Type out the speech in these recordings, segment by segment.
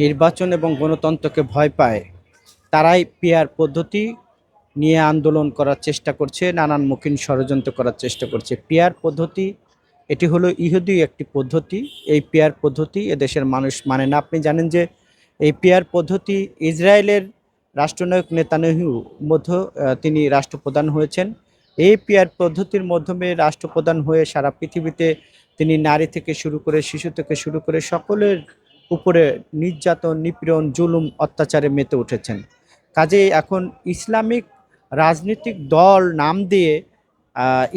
নির্বাচন এবং গণতন্ত্রকে ভয় পায়, তারাই পিয়ার পদ্ধতি নিয়ে আন্দোলন করার চেষ্টা করছে, নানান মুখিন ষড়যন্ত্র করার চেষ্টা করছে। পিয়ার পদ্ধতি, এটি হলো ইহুদি একটি পদ্ধতি, এই পিয়ার পদ্ধতি এদেশের মানুষ মানে না। আপনি জানেন যে এই পিয়ার পদ্ধতি ইসরায়েলের রাষ্ট্রনায়ক নেতানিয়াহু মধ্য তিনি রাষ্ট্রপ্রধান হয়েছেন। এই পিয়ার পদ্ধতির মাধ্যমে রাষ্ট্রপ্রধান হয়ে সারা পৃথিবীতে তিনি নারী থেকে শুরু করে শিশু থেকে শুরু করে সকলের উপরে নির্যাতন, নিপীড়ন, জুলুম, অত্যাচারে মেতে উঠেছেন। কাজেই এখন ইসলামিক রাজনৈতিক দল নাম দিয়ে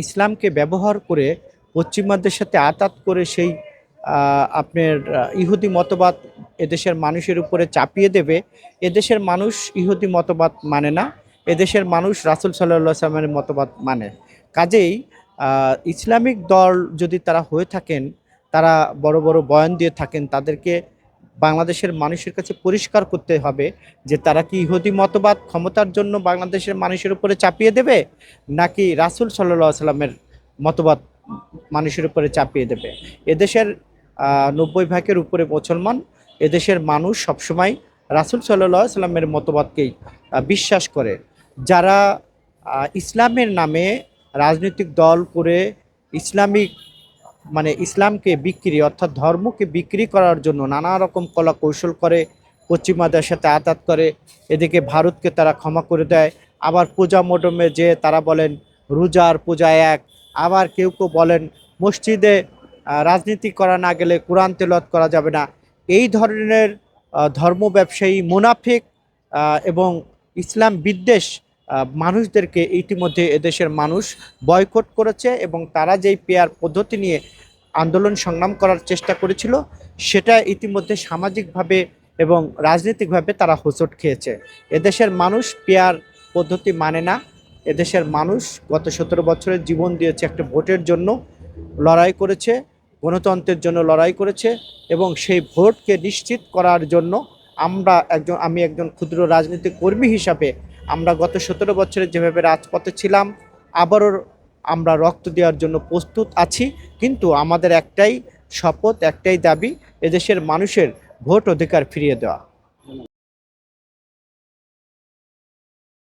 ইসলামকে ব্যবহার করে পশ্চিমাদের সাথে আতাত করে সেই আপনার ইহুদি মতবাদ এদেশের মানুষের উপরে চাপিয়ে দেবে। এদেশের মানুষ ইহুদি মতবাদ মানে না, এদেশের মানুষ রাসুল সাল্লাহ সাল্লামের মতবাদ মানে। কাজেই ইসলামিক দল যদি তারা হয়ে থাকেন, তারা বড় বড় বয়ান দিয়ে থাকেন, তাদেরকে বাংলাদেশের মানুষের কাছে পরিষ্কার করতে হবে যে তারা কি ইহুদি মতবাদ ক্ষমতার জন্য বাংলাদেশের মানুষের উপরে চাপিয়ে দেবে, নাকি রাসুল সাল্লাহ সাল্লামের মতবাদ মানুষের উপরে চাপিয়ে দেবে? এদেশের নব্বই ভাগের উপরে মুসলমান, এদেশের মানুষ সবসময় রাসুল সাল্লাহ সাল্লামের মতবাদকেই বিশ্বাস করে। যারা ইসলামের নামে রাজনৈতিক দল করে ইসলামিক মানে ইসলামকে বিক্রি অর্থাৎ ধর্মকে বিক্রি করার জন্য নানা রকম কলা কৌশল করে, পশ্চিমাদের সাথে আঘাত করে, এদিকে ভারতকে তারা ক্ষমা করে দেয়। আবার পূজা মণ্ডপে যে তারা বলেন, রোজার পূজা এক। আবার কেউ কেউ বলেন, মসজিদে রাজনীতি করা না গেলে কোরআন তেলত করা যাবে না। এই ধরনের ধর্ম ব্যবসায়ী মুনাফিক এবং ইসলাম বিদ্বেষ মানুষদেরকে ইতিমধ্যে এদেশের মানুষ বয়কট করেছে এবং তারা যেই পেয়ার পদ্ধতি নিয়ে আন্দোলন সংগ্রাম করার চেষ্টা করেছিল, সেটা ইতিমধ্যে সামাজিকভাবে এবং রাজনৈতিকভাবে তারা হোঁচট খেয়েছে। এদেশের মানুষ পেয়ার পদ্ধতি মানে না। এদেশের মানুষ গত সতেরো বছরের জীবন দিয়েছে একটা ভোটের জন্য, লড়াই করেছে, গণতন্ত্রের জন্য লড়াই করেছে এবং সেই ভোটকে নিশ্চিত করার জন্য আমরা একজন, আমি একজন ক্ষুদ্র রাজনৈতিক কর্মী হিসাবে আমরা গত সতেরো বছরে যেভাবে রাজপথে ছিলাম, আবারও আমরা রক্ত দেওয়ার জন্য প্রস্তুত আছি। কিন্তু আমাদের একটাই শপথ, একটাই দাবি, এদেশের মানুষের ভোট অধিকার ফিরিয়ে দেওয়া।